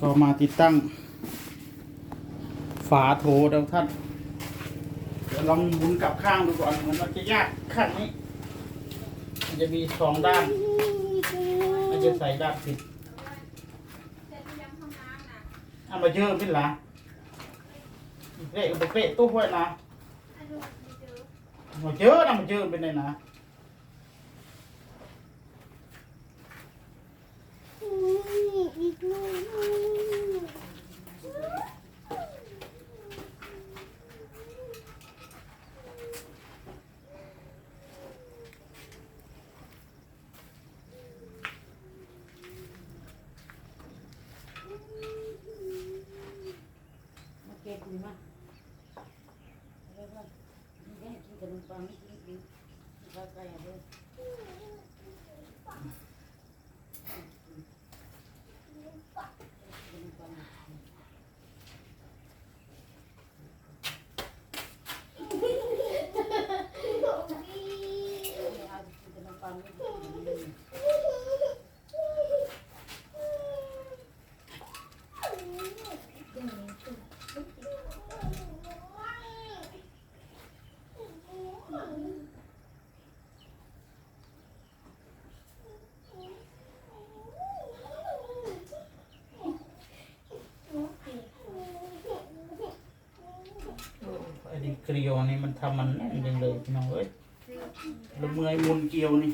ก็มาติดตั้ง ฝาโถแล้วท่านเดี๋ยวลองหมุนกลับข้างดูก่อนเหมือนมันจะยากข้างนี้ มันจะมีสองด้าน มันจะใส่ด้านผิดเอามาเยอะไม่ละเละอุปเกะตู้ไว้นะมาเยอะนะมาเยอะเป็นไงนะ อีกลูกมาเก็บดีมั้วก่อนนี่ได้กินขนมปังไม่กินกินข้าไก่อาด้วยขนมปังเอากินขนมปังไม่กินกิน ไอ้ดิเกลียวนี่ มันทำมันแน่นจังเลยพี่น้องเอ้ยแล้วเมื่อยมุนเกลียวนี่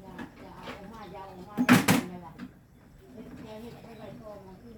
อย่าอย่าเอาออกมาอย่าเอาออกมาได้ยังไงล่ะเฮ็ดแค่เฮ็ดให้ใบทองมาขึ้น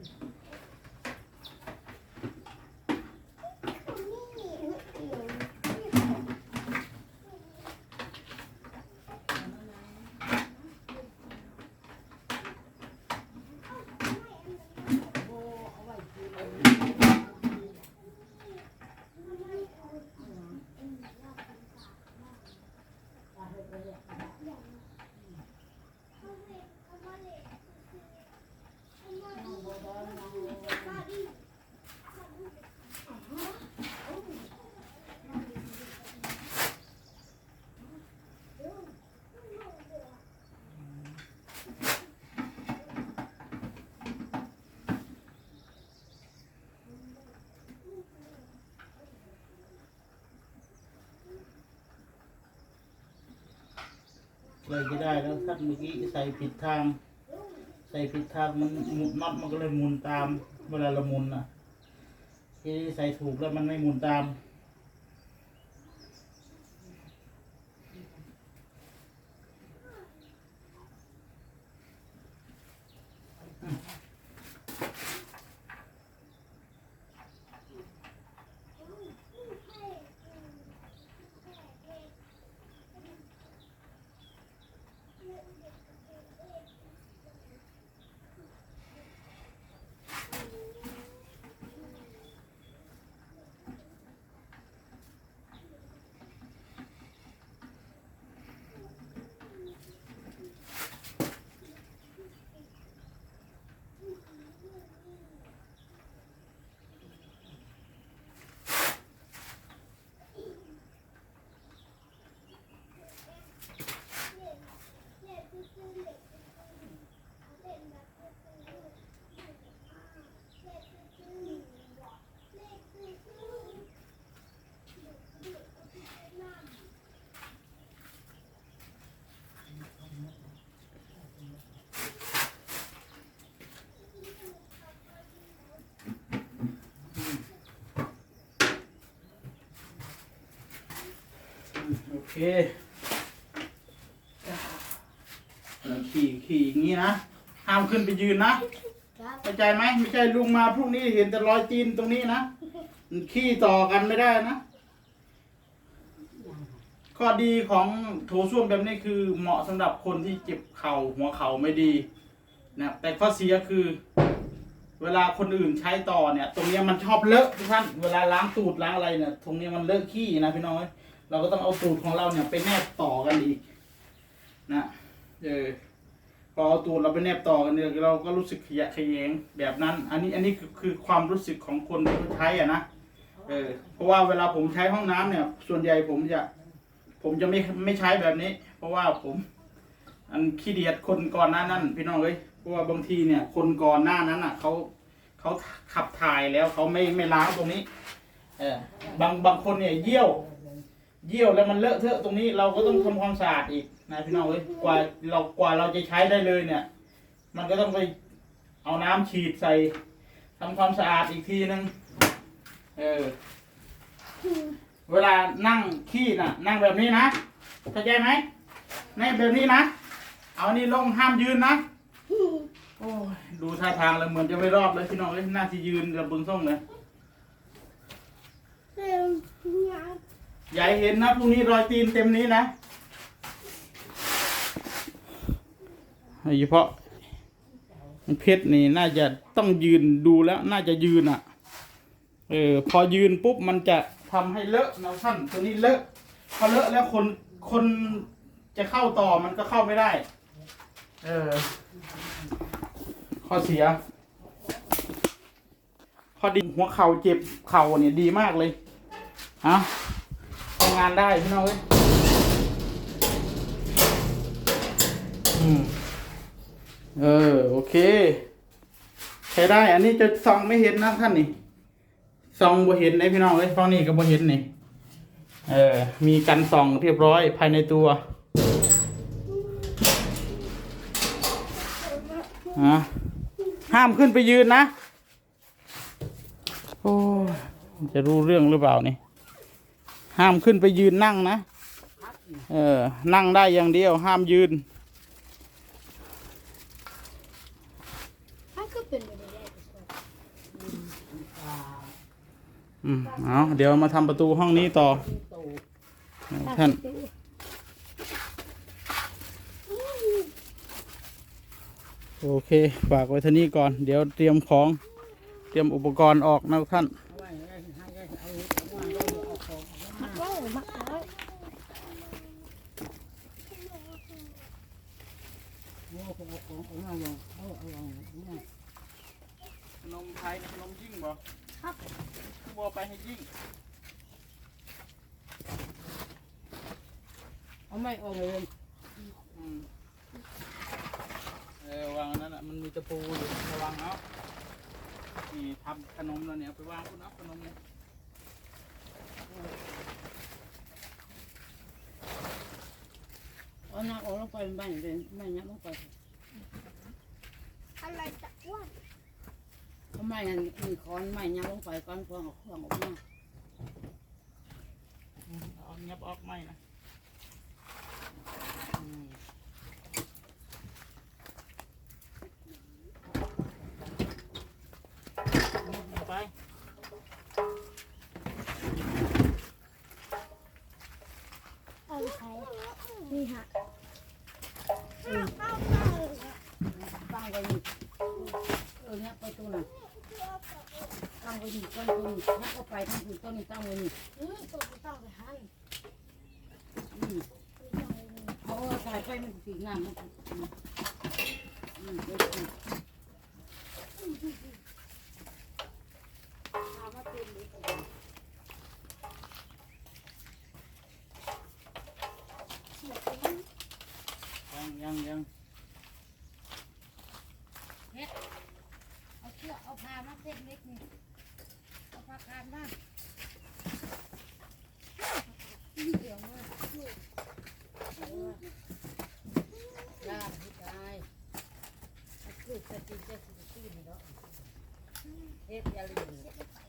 เลยไม่ได้แล้วท่านเมื่อกี้ใส่ผิดทาง ใส่ผิดทางมันหมุนน็อตมันก็เลยหมุนตาม เวลาเราหมุนอะที่ใส่ถูกแล้วมันไม่หมุนตาม เคแล้วขี่ขี่อย่างนี้นะ ห้ามขึ้นไปยืนนะครับเข้าใจไหมไม่ใช่ลุงมาพรุ่งนี้เห็นแต่รอยตีนตรงนี้นะมันขี้ต่อกันไม่ได้นะ ข้อดีของโถส้วมแบบนี้คือเหมาะสำหรับคนที่เจ็บเข่าหัวเข่าไม่ดีนะแต่ข้อเสียคือเเวลาคนอื่นใช้ต่อเนี่ย ตรงเนี้ยมันชอบเลอะทุกท่านเวลาล้างตูดล้างอะไรเนี่ยตรงเนี้ยมันเลอะขี้นะพี่น้องเอ้ย เราก็ต้องเอาตูดของเราเนี่ยไปแนบต่อกันอีกนะเออพอเอาตูดเราไปแนบต่อกันเนี่ยเราก็รู้สึกขยะแขยงแบบนั้น อันนี้อันนี้คือความรู้สึกของคนที่ใช้อะนะเออเพราะว่าเวลาผมใช้ห้องน้ำเนี่ย ส่วนใหญ่ผมจะ ผมจะไม่ไม่ใช้แบบนี้ เพราะว่าผม อันขี้เดียดคนก่อนหน้านั้น พี่น้องเอ้ยเพราะว่าบางทีเนี่ย คนก่อนหน้านั้นอะเขาเขาขับถ่ายแล้วเขาไม่ไม่ล้างตรงนี้ เออบางบางคนเนี่ยเยี่ยว เยี่ยวแล้วมันเลอะเทอะตรงนี้เราก็ต้องทำความสะอาดอีกนะพี่น้องเอ้ยกว่าเรากว่าเราจะใช้ได้เลยเนี่ย มันก็ต้องไปเอาน้ำฉีดใส่ทำความสะอาดอีกทีนึงเออ เวลานั่งขี้น่ะ นั่งแบบนี้นะเข้าใจไหมนั่งแบบนี้นะ เอานี่ลงห้ามยืนนะโอ้ยดูท่าทางแล้วเหมือนจะไม่รอดเลยพี่น้องเลยน่าจะยืนระบึงส่งเลย เร็วงาน ใหญ่เห็นนะพรุ่งนี้รอยตีนเต็มนี้นะโดยเฉพาะเพชรนี่น่าจะต้องยืนดูแล้ว น่าจะยืนอะ เออพอยืนปุ๊บมันจะทำให้เลอะนะท่านตัวนี้เลอะ พอเลอะแล้วคนคนจะเข้าต่อมันก็เข้าไม่ได้ เออ ข้อเสีย ข้อดีหัวเข่าเจ็บเข่าเนี่ยดีมากเลยอะ งานได้พี่น้องเอ้ยอืมเออโอเค ใช้ได้ อันนี้จะส่องไม่เห็นนะท่านนี่ส่องบ่เห็นเลยพี่น้องเอ้ยฟังนี่ก็บ่เห็นนี่ เออ มีกันส่องเรียบร้อยภายในตัวอะห้ามขึ้นไปยืนนะ โอ้ จะรู้เรื่องหรือเปล่านี่ ห้ามขึ้นไปยืนนั่งนะ เออ นั่งได้อย่างเดียว ห้ามยืน อืม เอาเดี๋ยวมาทำประตูห้องนี้ต่อ ท่าน โอเค ฝากไว้เท่านี้ก่อน เดี๋ยวเตรียมของ เตรียมอุปกรณ์ออกนะท่าน เอาไว้ให้ให้ให้เอาเอาวางไว้เอาของเอาไว้ มักไว้มักไว้ โอ้โหเอาของเอาวางลงเอาเอาวางลงเอาวาง ขนมไทยขนมยิ่งบ่ครับบ่ไป ให้ยิ่ง เอาไม่ออกเลยอืมเออวางอันนั้นอะมันมีตะปูอยู่ระวังเอานี่ทำขนมแล้วเนี่ยเอาไปวางคุณเอาขนมเนี่ยเอาหน้าออกลงไปมันบ้านเลยไม่ยับลงไป อะไรจะอ้วน เอาไม่นั่นมีคอนไม่ยับลงไปก้อนฟองออกฟองออกมาเอาเงียบออกไม่นะอืมเอาไปเอาใช้นี่ฮะตั้งไว้เออเนี่ยไปตัวน่ะ ตั้งไว้หนี่ก้นตัวนี้ถ้าเอาไปตั้งคืนต้นนี้ตั้งไว้หนี่อืมตัวกูต้งไปหันอืมเอาเอาสายไปมันสีน้ำมันอืมอืมไปสิ เอามาเต็มเลยเสียไปแล้ว ยังยังยัง เอาเชือกเอาผ้ามาเส้นเล็กนี่เอาผ้าคานมาเดี๋ยวมาย่าพี่ตายเอาคือจะกินจะกินจะกินเนาะเฮ็ดอยาลืมำน้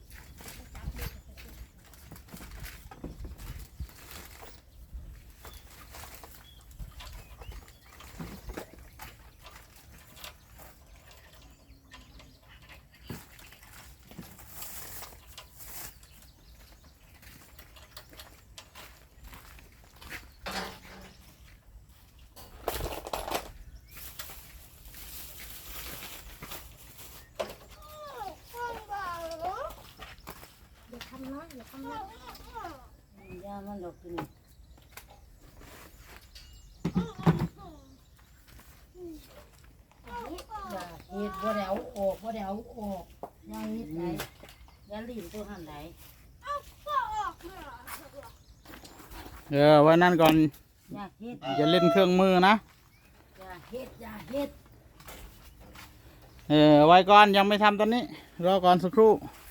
ดอกกินอย่าเฮ็ดบ่ได้เอาออกบ่ได้เอาออกอย่าเฮ็ดไหนอย่าลีนตัวหันไหนเออไว้นั่นก่อนอย่าเฮ็ดอย่าเล่นเครื่องมือนะอย่าเฮ็ดอย่าเฮ็ดเออไว้ก่อนยังไม่ทำตอนนี้รอก่อนสักครู่อ